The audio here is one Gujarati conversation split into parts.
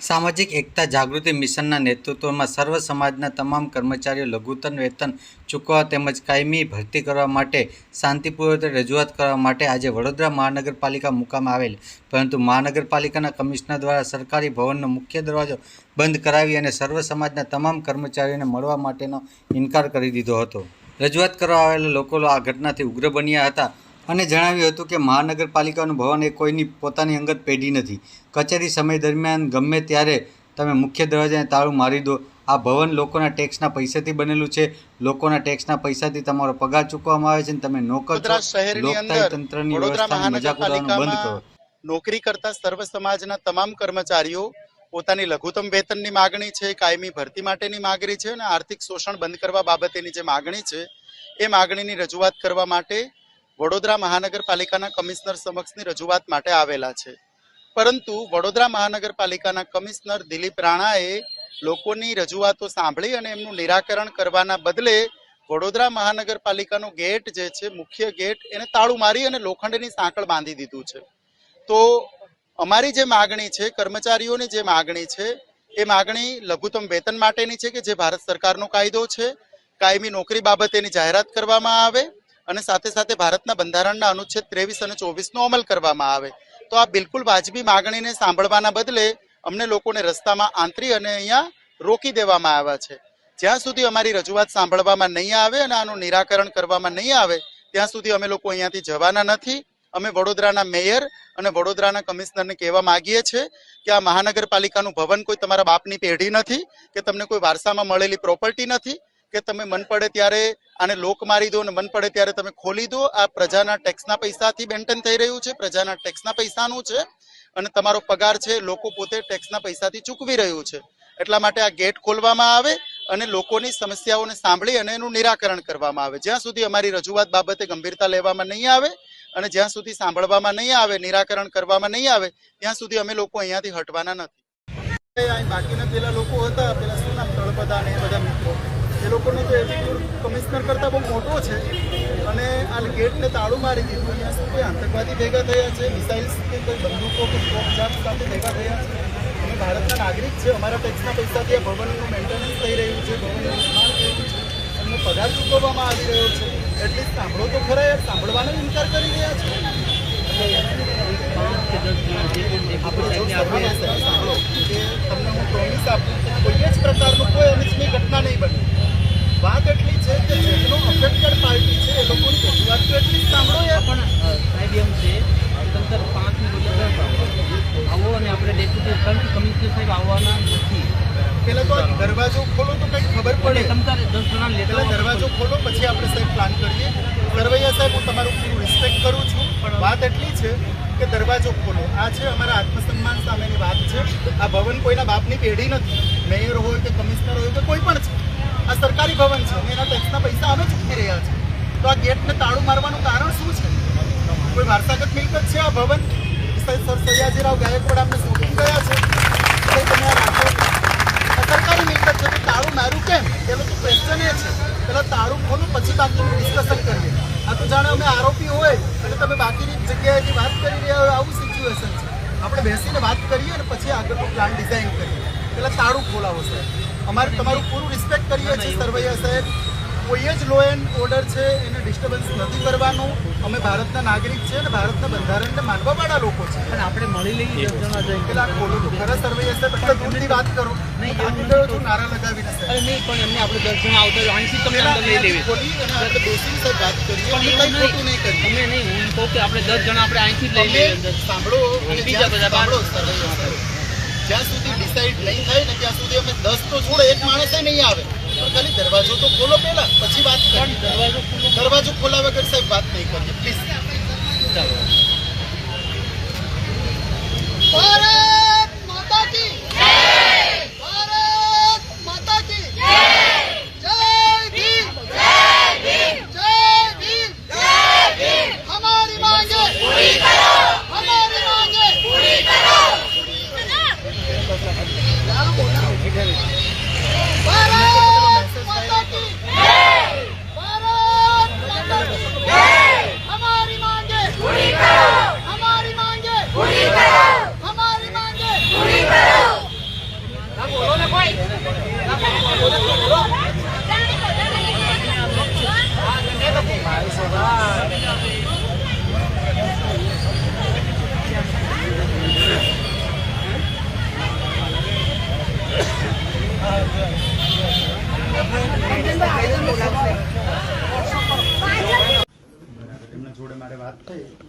સામાજિક એકતા જાગૃતિ મિશનના નેતૃત્વમાં સર્વ સમાજના તમામ કર્મચારીઓ લઘુત્તમ વેતન ચૂકવવા તેમજ કાયમી ભરતી કરવા માટે શાંતિપૂર્વક રજૂઆત કરવા માટે આજે વડોદરા મહાનગરપાલિકા મુકામે આવેલ. પરંતુ મહાનગરપાલિકાના કમિશનર દ્વારા સરકારી ભવનનો મુખ્ય દરવાજો બંધ કરાવી અને સર્વ સમાજના તમામ કર્મચારીઓને મળવા માટેનો ઇનકાર કરી દીધો હતો. રજૂઆત કરવા આવેલા લોકો આ ઘટનાથી ઉગ્ર બન્યા હતા. અને જણાવ્યું હતું કે મહાનગરપાલિકાનું ભવન એ કોઈની પોતાની અંગત પેઢી નથી. કચેરી સમય દરમિયાન ગમે ત્યારે તમે મુખ્ય દરવાજાને તાળું મારી દો આ ભવન લોકોના ટેક્સના પૈસાથી બનેલું છે. લોકોના ટેક્સના પૈસાથી તમારો પગાર ચૂકવવામાં આવે છે અને તમે વ્યવસ્થાની મજાક ઉડાવવાનું બંધ કરો. નોકરી કરતા સર્વ સમાજના તમામ કર્મચારીઓ પોતાની લઘુત્તમ વેતનની માગણી છે કાયમી ભરતી માટેની માગણી છે અને આર્થિક શોષણ બંધ કરવા બાબતેની જે માગણી છે એ માગણીની રજૂઆત કરવા માટે વડોદરા મહાનગરપાલિકાના કમિશનર સમક્ષની રજૂઆત માટે આવેલા છે. પરંતુ વડોદરા મહાનગરપાલિકાના કમિશનર દિલીપ રાણાએ લોકોની રજૂઆતો સાંભળી અને એમનું નિરાકરણ કરવાના બદલે વડોદરા મહાનગરપાલિકાનો ગેટ જે છે, મુખ્ય ગેટ, એને તાળું મારી અને લોખંડની સાંકળ બાંધી દીધું છે. તો અમારી જે માગણી છે, કર્મચારીઓની જે માગણી છે, એ માગણી લઘુત્તમ વેતન માટેની છે કે જે ભારત સરકારનો કાયદો છે? કાયમી નોકરી બાબતેની જાહેરાત કરવામાં આવે? અને સાથે સાથે ભારતના બંધારણના અનુચ્છેદ ત્રેવીસ અને ચોવીસનો અમલ કરવામાં આવે. તો આ બિલકુલ વાજબી માગણીને સાંભળવાના બદલે અમને લોકોને રસ્તામાં આંતરી અને અહીંયા રોકી દેવામાં આવ્યા છે. જ્યાં સુધી અમારી રજૂઆત સાંભળવામાં નહીં આવે અને આનું નિરાકરણ કરવામાં નહીં આવે, ત્યાં સુધી અમે લોકો અહીંયાથી જવાના નથી. અમે વડોદરાના મેયર અને વડોદરાના કમિશનરને કહેવા માંગીએ છીએ કે આ મહાનગરપાલિકાનું ભવન કોઈ તમારા બાપની પેઢી નથી, કે તમને કોઈ વારસામાં મળેલી પ્રોપર્ટી નથી, કે તમે મન પડે ત્યારે આને લોક મારી દો અને મન પડે ત્યારે તમે ખોલી દો. આ પ્રજાના ટેક્સના પૈસાથી બેન્ટન થઈ રહ્યું છે. પ્રજાના ટેક્સના પૈસાનું છે. અને તમારો પગાર છે લોકો પોતે ટેક્સના પૈસાથી ચૂકવી રહ્યું છે. એટલા માટે આ ગેટ ખોલવામાં આવે અને લોકોની સમસ્યાઓને સાંભળી અને એનું નિરાકરણ કરવામાં આવે. જ્યાં સુધી અમારી રજૂઆત બાબતે ગંભીરતા લેવામાં નહીં આવે અને જ્યાં સુધી સાંભળવામાં નહીં આવે, નિરાકરણ કરવામાં નહીં આવે, ત્યાં સુધી અમે લોકો અહીંયાથી હટવાના નથી. બાકીના પેલા લોકો હતા. પેલા શું નામ? તળપદા ને લોકોનો તો એટીટ્યુડ કમિશનર કરતાં બહુ મોટો છે. અને આ ગેટને તાળું મારી દીધું. અહીંયા શું કોઈ આતંકવાદી ભેગા થયા છે મિસાઇલ્સ કે કોઈ બંદૂકો કે તોપજાત સાથે ભેગા થયા છે. અમે ભારતના નાગરિક છે અમારા ટેક્સના પૈસાથી આ ભવનનું મેન્ટેનન્સ થઈ રહ્યું છે ભવનનું નિર્માણ થયું છે. એમનો પગાર ચૂકવવામાં આવી રહ્યો છે. એટલીસ્ટ સાંભળો તો ખરા યાર સાંભળવાનો ઇનકાર કરી રહ્યા છે. આપણે સાંભળો કે તમને હું પ્રોમિસ આપું કોઈ જ પ્રકારનું કોઈ અનિચ્છનીય ઘટના નહીં બને વાત એટલી છે કે જેટલો અફેક્ટેડ પાર્ટી છે એ લોકોની રજૂઆત તો એટલી જ સાંભળો યાર પણ અ, સાહેબ એમ છે કે તંતર પાંચની બદલે દસ આવો આવો અને આપણે ડેપ્યુટી કારણ કે કમિશનર સાહેબ આવવાના નથી પેલા તો દરવાજો ખોલો તો કંઈક ખબર પડે. પેલા દરવાજો ખોલો પછી આપણે સાહેબ પ્લાન કરીએ. સરવૈયા સાહેબ હું તમારું પૂરું રિસ્પેક્ટ કરું છું. પણ વાત એટલી છે કે દરવાજો ખોલો. આ છે અમારા આત્મસન્માન સામેની વાત છે. આ ભવન કોઈના બાપની પેઢી નથી. મેયર હોય કે કમિશનર હોય કે કોઈ પણ છે. આ સરકારી ભવન છે. અને એના ટેક્સના પૈસા અમે ચૂકવી રહ્યા છે તો આ ગેટને તાળું મારવાનું કારણ શું છે? કોઈ વારસાગત મિલકત છે આ ભવન? સર સયાજીરાવ ગાયકવાડ અમને શોધી ગયા છે. તમે આ રાખો. માર્યું કેમ? પેલો તો ક્વેશ્ચન એ છે. પેલા તારું ખોલું પછી બાકીનું ડિસ્કશન કરીએ. આ તો જાણે અમે આરોપી હોય અને તમે બાકીની જગ્યાએથી વાત કરી રહ્યા હોય આવું સિચ્યુએશન છે. આપણે બેસીને વાત કરીએ અને પછી આગળનો પ્લાન ડિઝાઇન કરીએ. પેલા તાળું ખોલાવો સાહેબ. અમારે તમારું પૂરું રિસ્પેક્ટ કરીએ છીએ સરવૈયા સાહેબ. કોઈ જ લો એન્ડ ઓર્ડર છે એને ડિસ્ટર્બન્સ નથી કરવાનું. અમે ભારતના નાગરિક છે અને ભારતના બંધારણને માનવાવાળા લોકો છે પણ આપણે મળી લઈએ જઈને. પેલા ખોલો તો ખરા સર્વે હશે એટલે દૂરની વાત કરો. નહીં, છું નારા નહીં પણ એમને આપણે દસ જણા આવતા હોય અહીંથી તમે અંદર લઈ લેવી. બેસીને સાહેબ વાત કરીએ અમે કંઈ ખોટું નહીં. કરીએ. તમે નહીં હું કહું કે આપણે દસ જણા આપણે અહીંથી જ લઈ લઈએ સાંભળો અને બીજા જ્યાં- બધા સાંભળો, સરવૈયા જ્યાં સુધી ડિસાઈડ નહીં થાય ને ત્યાં સુધી અમે દસ તો છોડો એક માણસે નહીં આવે. ખાલી દરવાજો તો ખોલો પહેલા પછી વાત પણ દરવાજો ખુલ્લો દરવાજો ખોલા વગર સાહેબ વાત નહીં કરીએ પ્લીઝ ચાલો. ભારત માતા કી ભારત માતા કી જય ભીમ જય ભીમ હમારી માંગે પૂરી કરો હમારી માંગે પૂરી કરો ભારત માતા કી ભારત માતા કી હમારી માંગે પૂરી કરો હમારી માંગે પૂરી કરો હમારી માંગે પૂરી કરો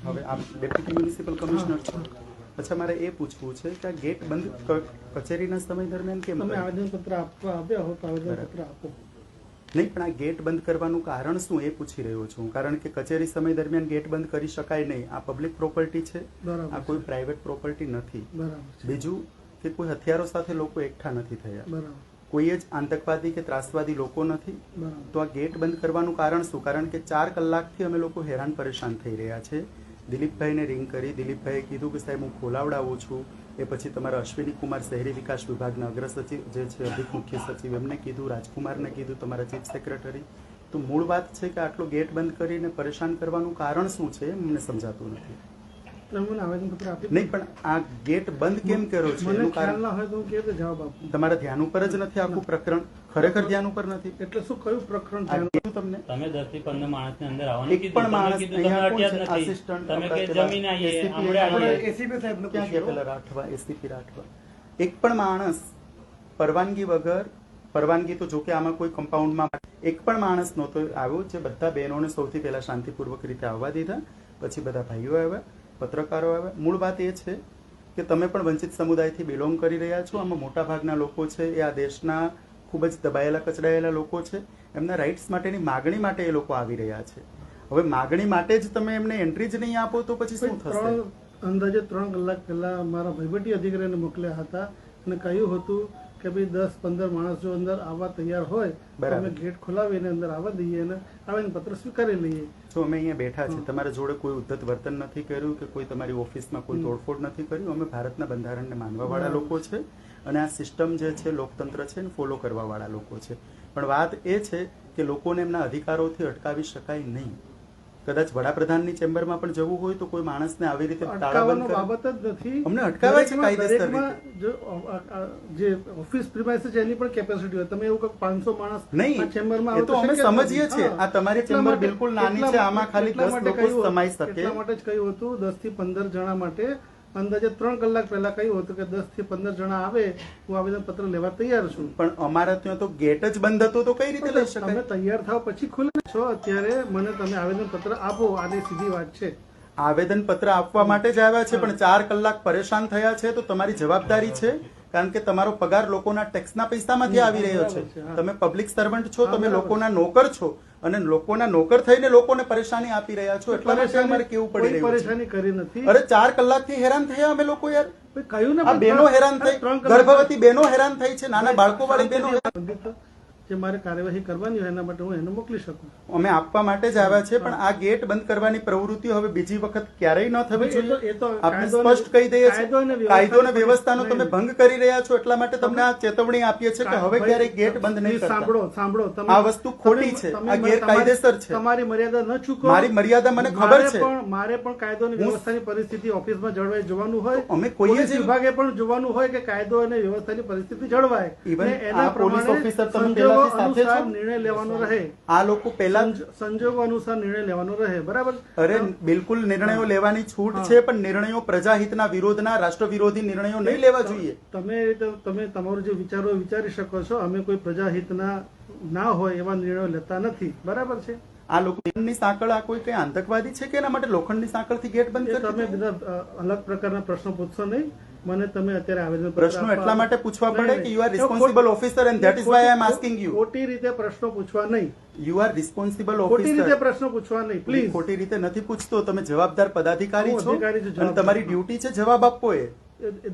હવે આપ ડેપ્યુટી મ્યુનિસિપલ કમિશનર છો. અચ્છા મારે એ પૂછવું છે કે આ ગેટ બંધ કચેરીના સમય દરમિયાન કેમ તમે આવેદનપત્ર આપવા આવ્યા હો તો આવેદનપત્ર આપો. નહીં પણ આ ગેટ બંધ કરવાનું કારણ શું એ પૂછી રહ્યો છું. કારણ કે કચેરી સમય દરમિયાન ગેટ બંધ કરી શકાય નહીં. આ પબ્લિક પ્રોપર્ટી છે. આ કોઈ પ્રાઇવેટ પ્રોપર્ટી નથી. બીજું કે કોઈ હથિયારો સાથે લોકો એકઠા નથી થયા. બરાબર. કોઈ જ આતંકવાદી કે ત્રાસવાદી લોકો નથી. તો આ ગેટ બંધ કરવાનું કારણ શું? કારણ કે ચાર કલાકથી અમે લોકો હેરાન પરેશાન થઈ રહ્યા છે. દિલીપભાઈને રિંગ કરી દિલીપભાઈએ કીધું કે સાહેબ હું ખોલાવડાવું છું. એ પછી તમારા અશ્વિની કુમાર શહેરી વિકાસ વિભાગના અગ્ર સચિવ જે છે અધિક મુખ્ય સચિવ એમને કીધું રાજકુમારને કીધું તમારા ચીફ સેક્રેટરી. તો મૂળ વાત છે કે આટલો ગેટ બંધ કરીને પરેશાન કરવાનું કારણ શું છે? એ મને સમજાતું નથી. તમે આવેદનપત્ર આપી નહીં પણ આ ગેટ બંધ કેમ કર્યો છે? મને એનું ખ્યાલ કારણ ના હોય તો હું કેવી રીતે જવાબ આપું. તમારા ધ્યાન ઉપર જ નથી આખું પ્રકરણ? ખરેખર ધ્યાન ઉપર નથી? એટલે શું કયું પ્રકરણ ધ્યાન તમને? તમે દસથી પંદર માણસ ને અંદર આવવાનું એક પણ માણસ અહીંયા કોણ છે? જ તમે કે જમીન આવીએ આપણે એસીપી સાહેબને ક્યાં ગયા પેલા રાઠવા એસીપી રાઠવા? એક પણ માણસ પરવાનગી વગર પરવાનગી તો જોકે આમાં કોઈ કમ્પાઉન્ડમાં એક પણ માણસ નહોતો આવ્યો જે બધા બહેનોને સૌથી પહેલા શાંતિપૂર્વક રીતે આવવા દીધા. પછી બધા ભાઈઓ આવ્યા. પત્રકારો આવ્યા મૂળ વાત એ છે કે તમે પણ વંચિત સમુદાયથી બિલોંગ કરી રહ્યા છો. આમાં મોટા ભાગના લોકો છે એ આ દેશના ખૂબ જ દબાયેલા કચડાયેલા લોકો છે. એમના રાઇટ્સ માટેની માગણી માટે એ લોકો આવી રહ્યા છે. હવે માગણી માટે જ તમે એમને એન્ટ્રી જ નહીં આપો તો પછી શું થશે? અંદાજે ત્રણ કલાક પહેલા મારા વહીવટી અધિકારીને મોકલ્યા હતા અને કહ્યું હતું કે ભાઈ દસ પંદર માણસ જો અંદર આવવા તૈયાર હોય અમે ગેટ ખોલાવીને અંદર આવવા દઈએ અને આવેદનપત્ર સ્વીકારી લઈએ. જો અમે અહીંયા બેઠા છે તમારા જોડે કોઈ ઉદ્ધત વર્તન નથી કર્યું કે કોઈ તમારી ઓફિસમાં કોઈ તોડફોડ નથી કર્યું અમે ભારતના બંધારણને માનવાવાળા લોકો છે અને આ સિસ્ટમ જે છે લોકતંત્ર છે એને ફોલો કરવાવાળા લોકો છે. પણ વાત એ છે કે લોકોને એમના અધિકારોથી અટકાવી શકાય નહીં. કદાચ વડાપ્રધાનની ચેમ્બરમાં પણ જવું હોય તો કોઈ માણસને આવી રીતે તાળાબંધ બાબત જ નથી. અમને અટકાવે છે કાયદેસર જો ઓફિસ પ્રિમાઇસીસ એની પણ કેપેસિટી હોય. તમે એવું કંઈક પાંચસો માણસ નહીં ચેમ્બરમાં એ તો અમે સમજીએ છીએ. આ તમારી ચેમ્બર બિલકુલ નાની છે. આમાં ખાલી દસ લોકો સમાઈ શકે. એટલા માટે જ કહ્યું હતું દસથી પંદર જણા માટે અંદાજે ત્રણ કલાક પહેલા કહ્યું હતું કે દસથી પંદર જણા આવે હું આવેદન પત્ર લેવા તૈયાર છું. પણ અમારા ત્યાં તો ગેટ જ બંધ હતો તો કઈ રીતે લઈ તમે શકાય તૈયાર થાવ પછી ખુલે છો અત્યારે મને તમે આવેદન પત્ર આપો આની સીધી વાત છે. આવેદન પત્ર આપવા માટે જ આવ્યા છે પણ ચાર કલાક પરેશાન થયા છે તો તમારી જવાબદારી છે? કારણ કે તમારો પગાર લોકોના ટેક્સના પૈસામાંથી આવી રહ્યો છે. તમે પબ્લિક સર્વન્ટ છો તમે લોકોના નોકર છો અને લોકોના નોકર થઈને લોકોને પરેશાની આપી રહ્યા છો એટલા માટે અમારે કેવું પડી રહ્યું પરેશાની કરી નથી. અરે ચાર કલાકથી હેરાન થયા અમે લોકો યાર. કહ્યું ને બેનો હેરાન થઈ. ગર્ભવતી બેનો હેરાન થઈ છે નાના બાળકો વાળી બેનો જે મારે કાર્યવાહી કરવાની હોય એના માટે હું એને મોકલી શકું. અમે આપવા માટે જ આવ્યા છે પણ આ ગેટ બંધ કરવાની પ્રવૃત્તિ હવે બીજી વખત ક્યારેય ન થવી જોઈએ. આપણે સ્પષ્ટ કહી દઈએ કાયદો અને છીએ કાયદો અને વ્યવસ્થાનો તમે ભંગ કરી રહ્યા છો એટલા માટે તમને આ ચેતવણી આપીએ છીએ કે હવે ક્યારેય ગેટ બંધ નહીં સાંભળો સાંભળો તમે- આ વસ્તુ ખોટી છે. આ ગેરકાયદેસર છે. તમારી મર્યાદા ન ચૂકો. મારી મર્યાદા મને ખબર છે. પણ મારે પણ કાયદો અને વ્યવસ્થાની પરિસ્થિતિ ઓફિસમાં જળવાઈ જોવાનું હોય. અમે કોઈ જ- વિભાગે પણ જોવાનું હોય કે કાયદો અને વ્યવસ્થાની પરિસ્થિતિ જળવાય. ઇવન એના પોલીસ ઓફિસર તમે સંજોગો સાથે નિર્ણય લેવાનો રહે. આ લોકો પહેલા સંજોગો અનુસાર નિર્ણય લેવાનો રહે બરાબર? અરે બિલકુલ નિર્ણયો લેવાની છૂટ છે પણ નિર્ણયો પ્રજાહિતના વિરોધના રાષ્ટ્ર વિરોધી નિર્ણયો નહીં લેવા જોઈએ. તમે તમે તમારું જે વિચારો વિચારી શકો છો અમે કોઈ પ્રજાહિતના ના હોય એવા નિર્ણયો લેતા નથી બરાબર છે? આ લોખંડની સાંકળ આ કોઈ કઈ આતંકવાદી છે કે એના માટે લોખંડની સાંકળથી ગેટ બંધ તમે બધા અલગ પ્રકારના પ્રશ્નો પૂછશો નહીં. મને તમે અત્યારે આવેદન પ્રશ્નો એટલા માટે પૂછવા પડે કે you are responsible officer and that is why I am asking you ખોટી રીતે પ્રશ્નો પૂછવા નહીં. યુ આર રિસ્પોન્સિબલ ખોટી રીતે પ્રશ્નો પૂછવા નહીં પ્લીઝ ખોટી રીતે નથી પૂછતો તમે જવાબદાર પદાધિકારી છો અને તમારી ડ્યુટી છે જવાબ આપવો એ.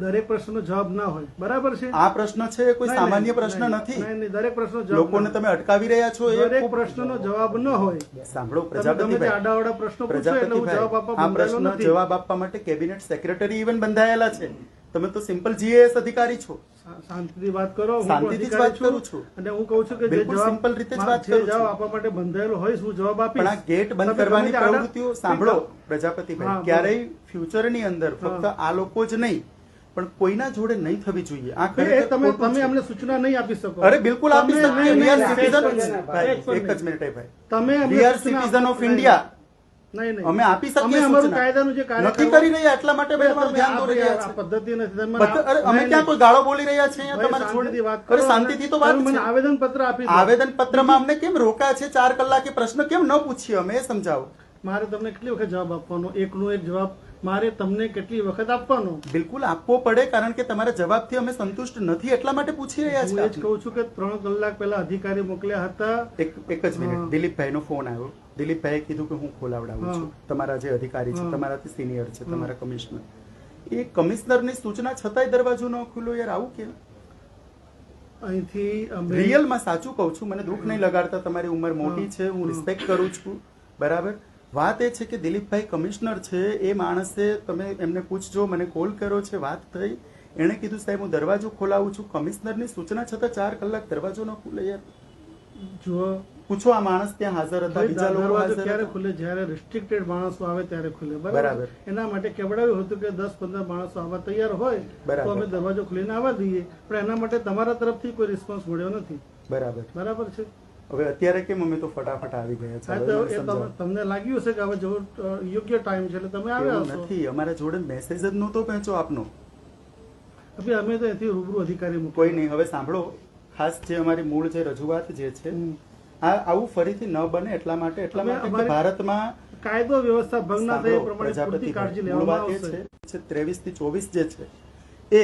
દરેક પ્રશ્નનો જવાબ ના હોય. બરાબર છે? આ પ્રશ્ન છે એ કોઈ સામાન્ય પ્રશ્ન નથી. દરેક પ્રશ્ન જવાબ લોકોને તમે અટકાવી રહ્યા છો. એ દરેક પ્રશ્નનો જવાબ ન હોય. સાંભળો પ્રજાપતિભાઈ. પ્રશ્નો પૂછો એટલે જવાબ આપવા આ પ્રશ્ન જવાબ આપવા માટે કેબિનેટ સેક્રેટરી ઇવન બંધાયેલા છે. તમે તો સિમ્પલ જીએએસ અધિકારી છો. શાંતિથી વાત કરો શાંતિથી જ વાત કરું છું. અને હું કહું છું કે જે જવાબ simple રીતે જ વાત કરું જવાબ આપવા માટે બંધાયેલો હોય શું જવાબ આપી પણ આ ગેટ બંધ કરવાની પ્રવૃત્તિઓ સાંભળો પ્રજાપતિભાઈ. ક્યારેય ફ્યુચરની અંદર ફક્ત આ લોકો જ નહીં પણ કોઈના જોડે નહીં થવી જોઈએ. આ ખરેખર તમે તમે અમને સૂચના નહીં આપી શકો. અરે બિલકુલ આપી શકો એક જ ભાઈ, મિનિટ, એક જ મિનિટ એ ભાઈ. તમે we are citizen of of નહીં, નહીં. નહીં અમે આપી શકીએ અમારું કાયદાનું જે કાર્ય નથી કરી રહ્યા એટલા માટે ધ્યાન દોરી રહ્યા છે. પદ્ધતિ નથી. તમે અમે ક્યાં કોઈ ગાળો બોલી રહ્યા છે તમારે શાંતિથી વાત કરો. શાંતિથી તો વાત મને આવેદન પત્ર આપી. આવેદન પત્રમાં અમને કેમ રોકા છે? ચાર કલાકે પ્રશ્ન કેમ ન પૂછીએ અમે? સમજાવો. મારે તમને કેટલી વખત જવાબ આપવાનો? એકનો એક જવાબ મારે તમને કેટલી વખત આપવાનો? બિલકુલ આપવો પડે કારણ કે તમારા જવાબથી અમે સંતુષ્ટ નથી એટલા માટે પૂછી રહ્યા છીએ જ કહું છું કે ત્રણ કલાક પહેલા અધિકારી મોકલ્યા હતા. એક એક જ મિનિટ. દિલીપભાઈનો ફોન આવ્યો. દિલીપભાઈએ કીધું કે હું ખોલાવડાવું છું. તમારા જે અધિકારી છે તમારાથી સિનિયર છે તમારા કમિશનર. એ કમિશનરની સૂચના છતાંય દરવાજો ન ખુલ્લો યાર. આવું કેમ? અહીંથી રિયલમાં સાચું કહું છું મને દુઃખ નહીં લગાડતા તમારી ઉંમર મોટી છે હું રિસ્પેક્ટ કરું છું. બરાબર? વાત એ છે કે દિલીપભાઈ કમિશનર છે એ માણસે તમે એમને પૂછજો મને કોલ કર્યો છે વાત થઈ. એણે કીધું સાહેબ હું દરવાજો ખોલાવું છું. કમિશનરની સૂચના છતાં ચાર કલાક દરવાજો ન ખુલે યાર. જો પૂછો આ માણસ ત્યાં હાજર હતા બીજા લોકો ક્યારે ખુલે? જ્યારે રિસ્ટ્રિક્ટેડ માણસો આવે ત્યારે ખુલે બરાબર. બરાબર. એના માટે કેવડાવ્યું હતું કે દસ પંદર માણસો આવવા તૈયાર હોય તો અમે દરવાજો ખુલીને આવવા દઈએ. પણ એના માટે તમારા તરફથી કોઈ રિસ્પોન્સ મળ્યો નથી. બરાબર. બરાબર છે? હવે અત્યારે કેમ અમે તો ફટાફટ આવી ગયા છે? તમને લાગ્યું હશે કે હવે જો યોગ્ય ટાઈમ છે એટલે તમે આવ્યા નથી. અમારા જોડે મેસેજ જ નહોતો પહોંચ્યો આપનો. હવે અમે તો એથી રૂબરૂ અધિકારી કોઈ નહીં. હવે સાંભળો. ખાસ જે અમારી મૂળ જે રજૂઆત જે છે. આ આવું ફરીથી ન બને એટલા માટે એટલા માટે કે ભારતમાં કાયદો વ્યવસ્થા ભંગ ના થાય એ પ્રમાણે કાળજી લેવામાં આવશે. છે ત્રેવીસથી ચોવીસ જે છે એ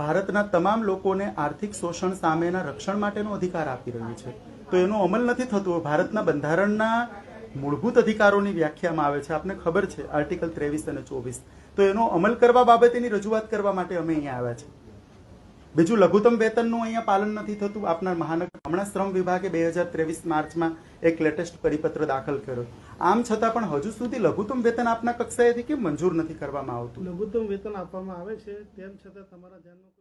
ભારતના તમામ લોકોને આર્થિક શોષણ સામેના રક્ષણ માટેનો અધિકાર આપી રહ્યું છે. તો એનો અમલ નથી થતો. ભારતના બંધારણના મૂળભૂત અધિકારોની વ્યાખ્યામાં આવે છે. આપને ખબર છે, આર્ટિકલ ત્રેવીસ અને ચોવીસ. તો એનો અમલ કરવા બાબતેની રજૂઆત કરવા માટે અમે અહીંયા આવ્યા છે. બીજું, લઘુત્તમ વેતનનું અહીંયા પાલન નથી થતું. આપના મહાનગર હમણાં શ્રમ વિભાગે બે હજાર ત્રેવીસ માર્ચમાં એક લેટેસ્ટ પરિપત્ર દાખલ કર્યો. આમ છતાં પણ હજુ સુધી લઘુત્તમ વેતન આપના કક્ષાએથી કેમ મંજૂર નથી કરવામાં આવતું? લઘુત્તમ વેતન આપવામાં આવે છે, તેમ છતાં તમારા ધ્યાનમાં